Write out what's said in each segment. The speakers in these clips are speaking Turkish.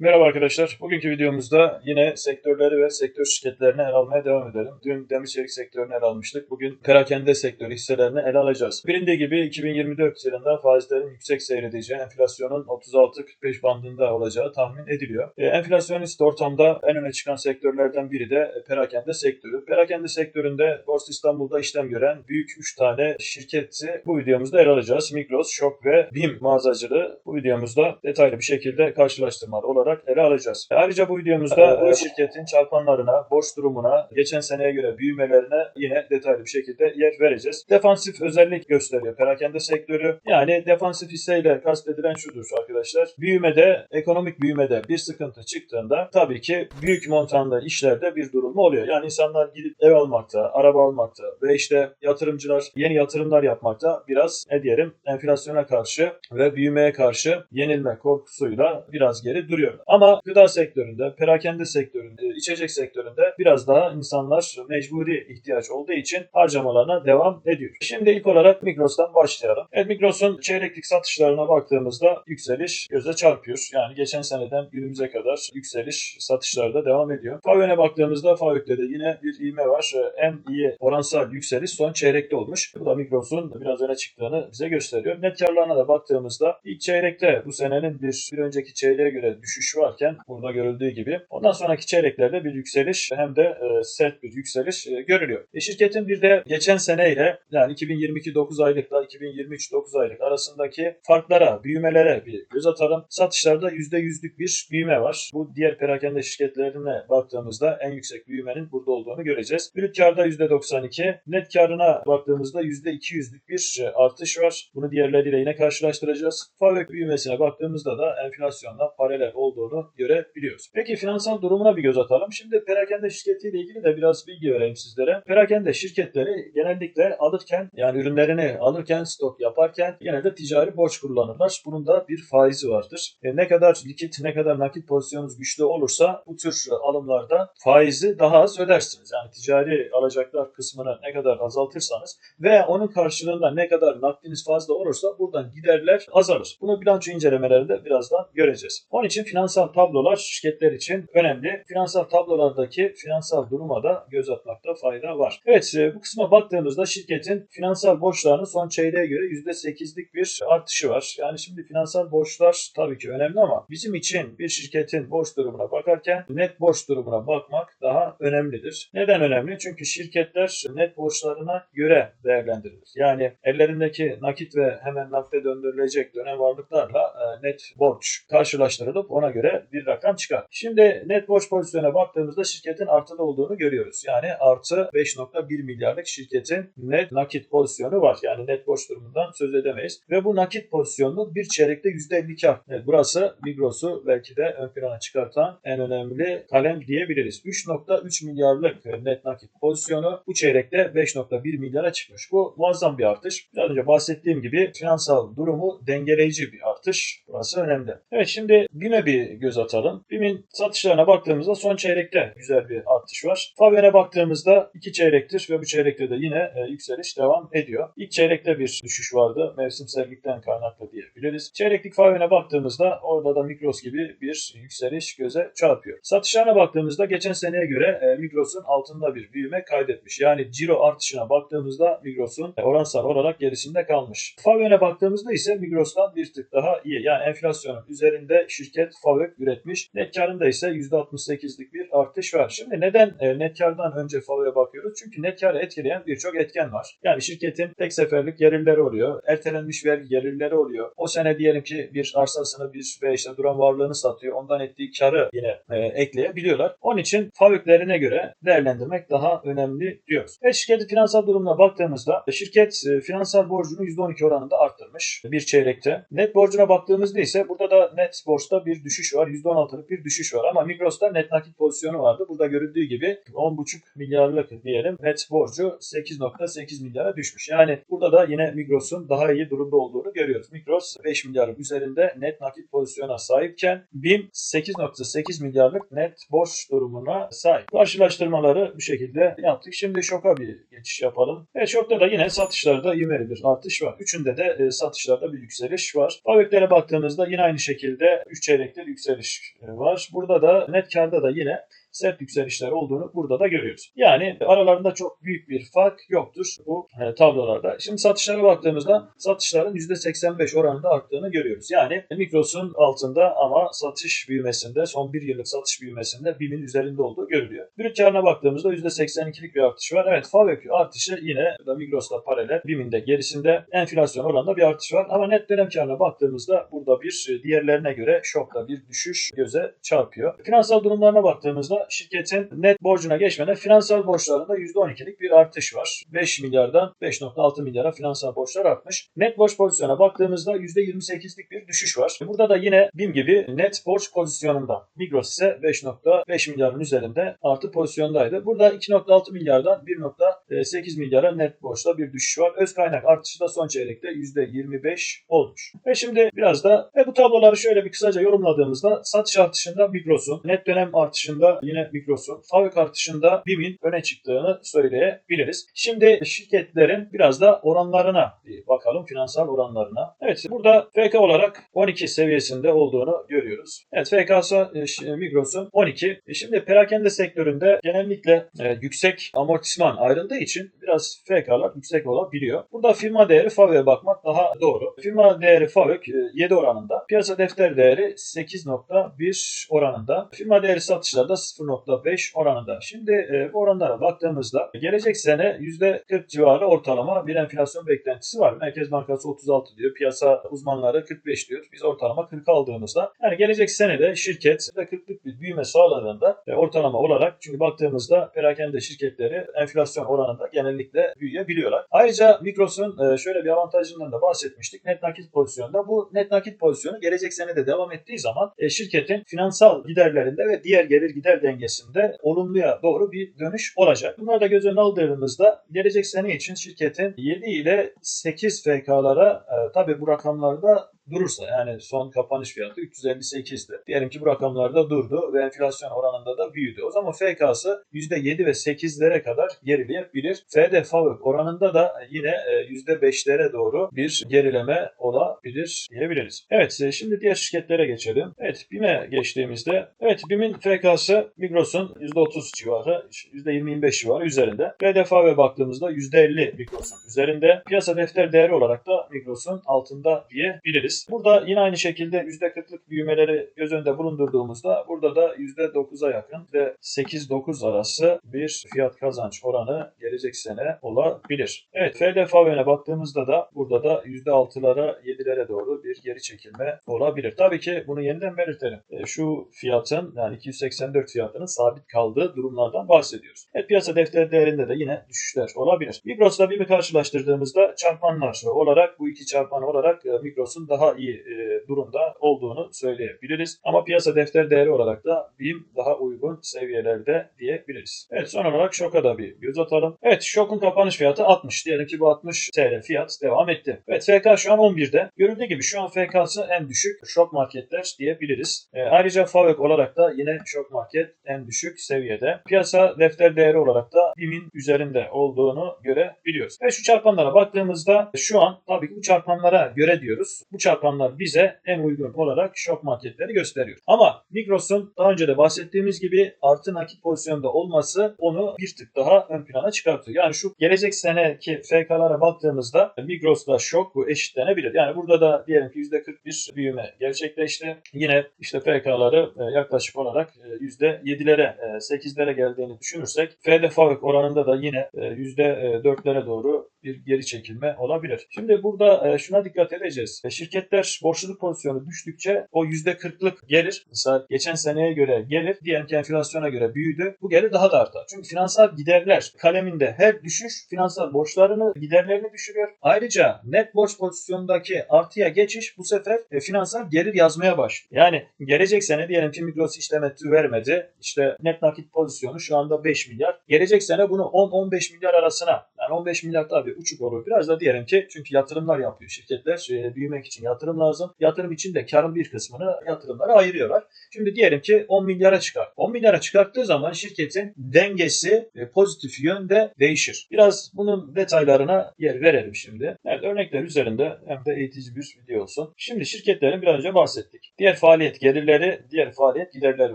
Merhaba arkadaşlar. Bugünkü videomuzda yine sektörleri ve sektör şirketlerini ele almaya devam edelim. Dün demir çelik sektörünü ele almıştık. Bugün perakende sektörü hisselerini ele alacağız. Bilindiği gibi 2024 yılında faizlerin yüksek seyredeceği, enflasyonun 36-45 bandında olacağı tahmin ediliyor. E, enflasyonist ortamda en öne çıkan sektörlerden biri de perakende sektörü. Perakende sektöründe Borsa İstanbul'da işlem gören büyük 3 tane şirketi bu videomuzda ele alacağız. Migros, Şok ve BİM mağazacılığı bu videomuzda detaylı bir şekilde karşılaştırmalı olarak ele alacağız. Ayrıca bu videomuzda bu şirketin çarpanlarına, borç durumuna, geçen seneye göre büyümelerine yine detaylı bir şekilde yer vereceğiz. Defansif özellik gösteriyor perakende sektörü. Yani defansif hisseyle kastedilen şudur arkadaşlar. Büyümede, ekonomik büyümede bir sıkıntı çıktığında tabii ki büyük montanlı işlerde bir durum oluyor. Yani insanlar gidip ev almakta, araba almakta ve işte yatırımcılar yeni yatırımlar yapmakta biraz ne diyelim enflasyona karşı ve büyümeye karşı yenilme korkusuyla biraz geri duruyor. Ama gıda sektöründe, perakende sektöründe, içecek sektöründe biraz daha insanlar mecburi ihtiyaç olduğu için harcamalarına devam ediyor. Şimdi ilk olarak Migros'tan başlayalım. Evet Migros'un çeyreklik satışlarına baktığımızda yükseliş göze çarpıyor. Yani geçen seneden günümüze kadar yükseliş satışlarda devam ediyor. Favöne baktığımızda Favök'te de yine bir ivme var. En iyi oransal yükseliş son çeyrekte olmuş. Bu da Migros'un biraz öne çıktığını bize gösteriyor. Net karlarına da baktığımızda ilk çeyrekte bu senenin bir, bir önceki çeyreğe göre düşüş varken burada görüldüğü gibi ondan sonraki çeyreklerde bir yükseliş hem de e, sert bir yükseliş e, görülüyor. E, şirketin bir de geçen seneyle yani 2022 9 aylıkla 2023 9 aylık arasındaki farklara, büyümelere bir göz atalım. Satışlarda %100'lük bir büyüme var. Bu diğer perakende şirketlerine baktığımızda en yüksek büyümenin burada olduğunu göreceğiz. Brüt karda %92, net karına baktığımızda %200'lük bir e, artış var. Bunu diğerleriyle yine karşılaştıracağız. Fabrik büyümesine baktığımızda da enflasyonla paralel olduğunu görebiliyoruz. Peki finansal durumuna bir göz atalım. Şimdi perakende şirketiyle ilgili de biraz bilgi vereyim sizlere. Perakende şirketleri genellikle alırken yani ürünlerini alırken stok yaparken genelde ticari borç kullanırlar. Bunun da bir faizi vardır. E, ne kadar likit ne kadar nakit pozisyonunuz güçlü olursa bu tür alımlarda faizi daha az ödersiniz. Yani ticari alacaklar kısmını ne kadar azaltırsanız ve onun karşılığında ne kadar nakdiniz fazla olursa buradan giderler azalır. Bunu bilanço incelemelerinde birazdan göreceğiz. Onun için finansal tablolar şirketler için önemli. Finansal tablolardaki finansal duruma da göz atmakta fayda var. Evet e, bu kısma baktığımızda şirketin finansal borçlarının son çeyreğe göre %8'lik bir artışı var. Yani şimdi finansal borçlar tabii ki önemli ama bizim için bir şirketin borç durumuna bakarken net borç durumuna bakmak daha önemlidir. Neden önemli? Çünkü şirketler net borçlarına göre değerlendirilir. Yani ellerindeki nakit ve hemen nakde döndürülecek dönem varlıklarla e, net borç karşılaştırılıp ona göre bir rakam çıkar. Şimdi net borç pozisyonuna baktığımızda şirketin artıda olduğunu görüyoruz. Yani artı 5.1 milyarlık şirketin net nakit pozisyonu var. Yani net borç durumundan söz edemeyiz. Ve bu nakit pozisyonu bir çeyrekte %52 arttı. Evet, burası Migros'u belki de ön plana çıkartan en önemli kalem diyebiliriz. 3.3 milyarlık net nakit pozisyonu bu çeyrekte 5.1 milyara çıkmış. Bu muazzam bir artış. Biraz önce bahsettiğim gibi finansal durumu dengeleyici bir artış. Burası önemli. Evet şimdi BİM'e bir göz atalım. BİM'in satışlarına baktığımızda son çeyrekte güzel bir artış var. Fabian'e baktığımızda iki çeyrektir ve bu çeyrekte de yine e, yükseliş devam ediyor. İlk çeyrekte bir düşüş vardı. Mevsimsellikten kaynaklı diyebiliriz. Çeyreklik Fabian'e baktığımızda orada da Migros gibi bir yükseliş göze çarpıyor. Satışlarına baktığımızda geçen seneye göre e, Migros'un altında bir büyüme kaydetmiş. Yani ciro artışına baktığımızda Migros'un e, oransal olarak gerisinde kalmış. Fabian'e baktığımızda ise Migros'tan bir tık daha iyi. Yani enflasyonun üzerinde şirket Favök üretmiş. Net karında ise %68'lik bir artış var. Şimdi neden e, net kardan önce Favök'e bakıyoruz? Çünkü net karı etkileyen birçok etken var. Yani şirketin tek seferlik gelirleri oluyor. Ertelenmiş vergi gelirleri oluyor. O sene diyelim ki bir arsasını bir ve işte duran varlığını satıyor. Ondan ettiği karı yine e, ekleyebiliyorlar. Onun için Favök'lerine göre değerlendirmek daha önemli diyoruz. Ve şirketin finansal durumuna baktığımızda şirket e, finansal borcunu %12 oranında arttırmış bir çeyrekte. Net borcuna baktığımızda ise burada da net borçta bir düşüş var. %16'lık bir düşüş var ama Migros'ta net nakit pozisyonu vardı. Burada görüldüğü gibi 10,5 milyarlık diyelim net borcu 8.8 milyara düşmüş. Yani burada da yine Migros'un daha iyi durumda olduğunu görüyoruz. Migros 5 milyarın üzerinde net nakit pozisyona sahipken BİM 8.8 milyarlık net borç durumuna sahip. Karşılaştırmaları bu şekilde yaptık. Şimdi şoka bir geçiş yapalım. Evet şokta da yine satışlarda ivmeli bir artış var. Üçünde de e, satışlarda bir yükseliş var. Fabrik Çeyreklere baktığımızda yine aynı şekilde 3 çeyrektir yükseliş e, var. Burada da net karda da yine sert yükselişler olduğunu burada da görüyoruz. Yani aralarında çok büyük bir fark yoktur bu e, tablolarda. Şimdi satışlara baktığımızda satışların %85 oranında arttığını görüyoruz. Yani Migros'un altında ama satış büyümesinde son bir yıllık satış büyümesinde BİM'in üzerinde olduğu görülüyor. Brüt karına baktığımızda %82'lik bir artış var. Evet FAVÖK artışı yine da Migros'ta paralel BİM'in de gerisinde enflasyon oranında bir artış var. Ama net dönem karına baktığımızda burada bir e, diğerlerine göre şokta bir düşüş göze çarpıyor. Finansal durumlarına baktığımızda şirketin net borcuna geçmeden finansal borçlarında %12'lik bir artış var. 5 milyardan 5.6 milyara finansal borçlar artmış. Net borç pozisyona baktığımızda %28'lik bir düşüş var. Burada da yine BİM gibi net borç pozisyonunda. Migros ise 5.5 milyarın üzerinde artı pozisyondaydı. Burada 2.6 milyardan 1.8 milyara net borçta bir düşüş var. Öz kaynak artışı da son çeyrekte %25 olmuş. Ve şimdi biraz da ve bu tabloları şöyle bir kısaca yorumladığımızda satış artışında Migros'un, net dönem artışında yine Migros'un, fabrik artışında BİM'in öne çıktığını söyleyebiliriz. Şimdi şirketlerin biraz da oranlarına bir bakalım, finansal oranlarına. Evet burada FK olarak 12 seviyesinde olduğunu görüyoruz. Evet FK'sı e, Migros'un 12. E, Şimdi perakende sektöründe genellikle e, yüksek amortisman ayrıldığı için biraz FK'lar yüksek olabiliyor. Burada firma değeri FAVÖK'e bakmak daha doğru. Firma değeri FAVÖK e, 7 oranında. Piyasa defter değeri 8.1 oranında. Firma değeri satışlarda 0.5 oranında. Şimdi e, bu oranlara baktığımızda gelecek sene %40 civarı ortalama bir enflasyon beklentisi var. Merkez Bankası 36 diyor. Piyasa uzmanları 45 diyor. Biz ortalama 40 aldığımızda yani gelecek sene de şirket %40'lık bir büyüme sağladığında e, ortalama olarak çünkü baktığımızda perakende şirketleri enflasyon oranında genellikle büyüyebiliyorlar. Ayrıca Migros'un e, şöyle bir avantajından da bahsetmiştik. Net nakit pozisyonda. Bu net nakit pozisyonu gelecek sene de devam ettiği zaman e, şirketin finansal giderlerinde ve diğer gelir gider dengesinde olumluya doğru bir dönüş olacak. Bunları da göz önüne aldığımızda gelecek sene için şirketin 7 ile 8 FK'lara e, tabi bu rakamlarda durursa yani son kapanış fiyatı 358'di. Diyelim ki bu rakamlarda durdu ve enflasyon oranında da büyüdü. O zaman FK'sı %7 ve 8'lere kadar gerileyebilir. FD FAVÖK oranında da yine e, %5'lere doğru bir gerileme olabilir diyebiliriz. Evet e, şimdi diğer şirketlere geçelim. Evet BİM'e geçtiğimizde evet BİM'in FK'sı Migros'un %30 civarı %20-25 civarı üzerinde. FD FAVÖK'e baktığımızda %50 Migros'un üzerinde. Piyasa defter değeri olarak da Migros'un altında diyebiliriz. Burada yine aynı şekilde %40'lık büyümeleri göz önünde bulundurduğumuzda burada da %9'a yakın ve 8-9 arası bir fiyat kazanç oranı gelecek sene olabilir. Evet FDFV'ne baktığımızda da burada da %6'lara 7'lere doğru bir geri çekilme olabilir. Tabii ki bunu yeniden belirtelim. E, şu fiyatın yani 284 fiyatının sabit kaldığı durumlardan bahsediyoruz. Evet piyasa defter değerinde de yine düşüşler olabilir. Migros'la BİM'i karşılaştırdığımızda çarpanlar olarak bu iki çarpan olarak e, Migros'un daha iyi e, durumda olduğunu söyleyebiliriz. Ama piyasa defter değeri olarak da BİM daha uygun seviyelerde diyebiliriz. Evet son olarak Şok'a da bir göz atalım. Evet Şok'un kapanış fiyatı 60. Diyelim ki bu 60 TL fiyat devam etti. Evet FK şu an 11'de. Görüldüğü gibi şu an FK'sı en düşük Şok marketler diyebiliriz. E, ayrıca FAVÖK olarak da yine Şok market en düşük seviyede. Piyasa defter değeri olarak da BİM'in üzerinde olduğunu görebiliyoruz. Ve şu çarpanlara baktığımızda şu an tabii ki bu çarpanlara göre diyoruz. Bu çarpanlar bize en uygun olarak şok marketleri gösteriyor. Ama Migros'un daha önce de bahsettiğimiz gibi artı nakit pozisyonda olması onu bir tık daha ön plana çıkartıyor. Yani şu gelecek seneki FK'lara baktığımızda Migros'la şok bu eşitlenebilir. Yani burada da diyelim ki %41 büyüme gerçekleşti. Yine işte FK'ları e, yaklaşık olarak e, %7'lere 8'lere geldiğini düşünürsek FD FAVÖK oranında da yine e, %4'lere doğru bir geri çekilme olabilir. Şimdi burada şuna dikkat edeceğiz. Şirketler borçluluk pozisyonu düştükçe o %40'lık gelir mesela geçen seneye göre gelir diyelim ki enflasyona göre büyüdü. Bu gelir daha da artar. Çünkü finansal giderler kaleminde her düşüş finansal borçlarını giderlerini düşürüyor. Ayrıca net borç pozisyonundaki artıya geçiş bu sefer e, finansal gelir yazmaya başlıyor. Yani gelecek sene diyelim ki Migros işlemetü vermedi. İşte net nakit pozisyonu şu anda 5 milyar. Gelecek sene bunu 10-15 milyar arasına yani Yani 15 milyar tabii uçuk olur. Biraz da diyelim ki çünkü yatırımlar yapıyor şirketler. Büyümek için yatırım lazım. Yatırım için de karın bir kısmını yatırımlara ayırıyorlar. Şimdi diyelim ki 10 milyara çıkar. 10 milyara çıkarttığı zaman şirketin dengesi e, pozitif yönde değişir. Biraz bunun detaylarına yer verelim şimdi. Evet örnekler üzerinde hem de eğitici bir video olsun. Şimdi şirketlerin biraz önce bahsettik. Diğer faaliyet gelirleri, diğer faaliyet giderleri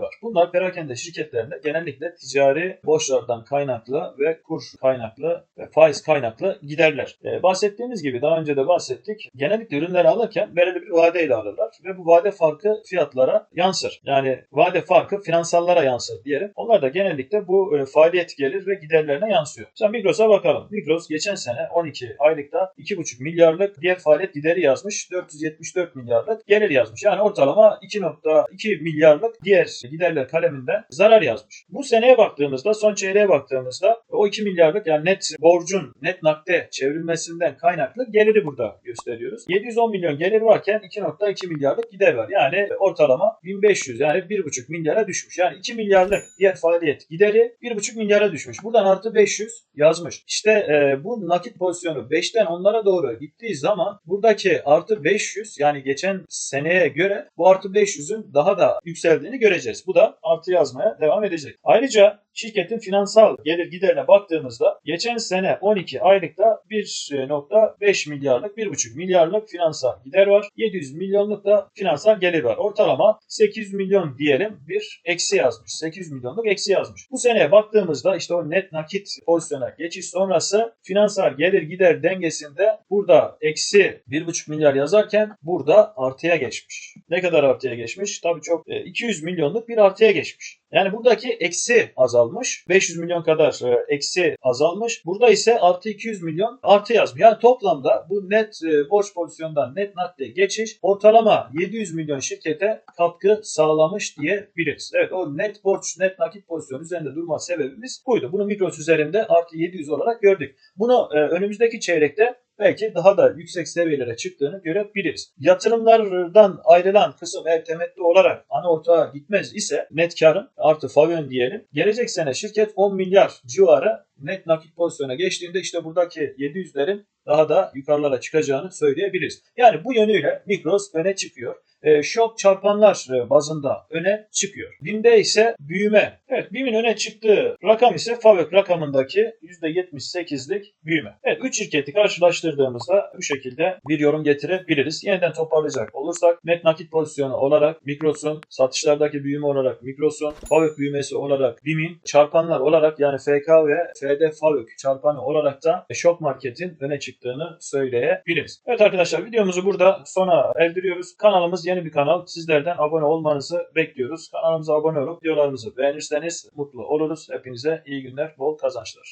var. Bunlar perakende şirketlerinde genellikle ticari borçlardan kaynaklı ve kur kaynaklı ve faiz kaynaklı giderler. Ee, bahsettiğimiz gibi daha önce de bahsettik. Genellikle ürünleri alırken belirli bir vadeyle alırlar ve bu vade farkı fiyatlara yansır. Yani vade farkı finansallara yansır diyelim. Onlar da genellikle bu e, faaliyet gelir ve giderlerine yansıyor. Sen Migros'a bakalım. Migros geçen sene 12 aylıkta 2,5 milyarlık diğer faaliyet gideri yazmış. 474 milyarlık gelir yazmış. Yani ortalama 2.2 milyarlık diğer giderler kaleminden zarar yazmış. Bu seneye baktığımızda son çeyreğe baktığımızda o 2 milyarlık yani net borcun net nakde çevrilmesinden kaynaklı geliri burada gösteriyoruz. 710 milyon gelir varken 2.2 milyarlık gider var. Yani ortalama 1500 yani 1.5 milyara düşmüş. Yani 2 milyarlık diğer faaliyet gideri 1.5 milyara düşmüş. Buradan artı 500 yazmış. İşte e, bu nakit pozisyonu 5'ten onlara doğru gittiği zaman buradaki artı 500 yani geçen seneye göre bu artı 500'ün daha da yükseldiğini göreceğiz. Bu da artı yazmaya devam edecek. Ayrıca şirketin finansal gelir giderine baktığımızda geçen sene 12 aylıkta 1.5 milyarlık 1.5 milyarlık finansal gider var. 700 milyonluk da finansal gelir var. Ortalama 800 milyon diyelim bir eksi yazmış. 800 milyonluk eksi yazmış. Bu seneye baktığımızda işte o net nakit pozisyona geçiş sonrası finansal gelir gider dengesinde burada eksi 1.5 milyar yazarken burada artıya geçmiş. Ne kadar artıya geçmiş? Tabii çok e, 200 milyonluk bir artıya geçmiş. Yani buradaki eksi azalmış. 500 milyon kadar e, eksi azalmış. Burada ise artı 200 milyon artı yazmış. Yani toplamda bu net e, borç pozisyondan net nakde geçiş ortalama 700 milyon şirkete katkı sağlamış diyebiliriz. Evet o net borç, net nakit pozisyon üzerinde durma sebebimiz buydu. Bunu Migros üzerinde artı 700 olarak gördük. Bunu e, önümüzdeki çeyrekte belki daha da yüksek seviyelere çıktığını görebiliriz. Yatırımlardan ayrılan kısım eğer temettü olarak ana ortağa gitmez ise net karın artı favön diyelim. Gelecek sene şirket 10 milyar civarı net nakit pozisyona geçtiğinde işte buradaki 700'lerin daha da yukarılara çıkacağını söyleyebiliriz. Yani bu yönüyle Migros öne çıkıyor. E, şok çarpanlar e, bazında öne çıkıyor. BİM'de ise büyüme. Evet BİM'in öne çıktığı rakam ise FAVÖK rakamındaki %78'lik büyüme. Evet 3 şirketi karşılaştırdığımızda bu şekilde bir yorum getirebiliriz. Yeniden toparlayacak olursak net nakit pozisyonu olarak Migros'un satışlardaki büyüme olarak Migros'un FAVÖK büyümesi olarak BİM'in çarpanlar olarak yani FK ve FD FAVÖK çarpanı olarak da şok marketin öne çıktığını söyleyebiliriz. Evet arkadaşlar videomuzu burada sona erdiriyoruz. Kanalımız yeni bir kanal. Sizlerden abone olmanızı bekliyoruz. Kanalımıza abone olup videolarımızı beğenirseniz mutlu oluruz. Hepinize iyi günler, bol kazançlar.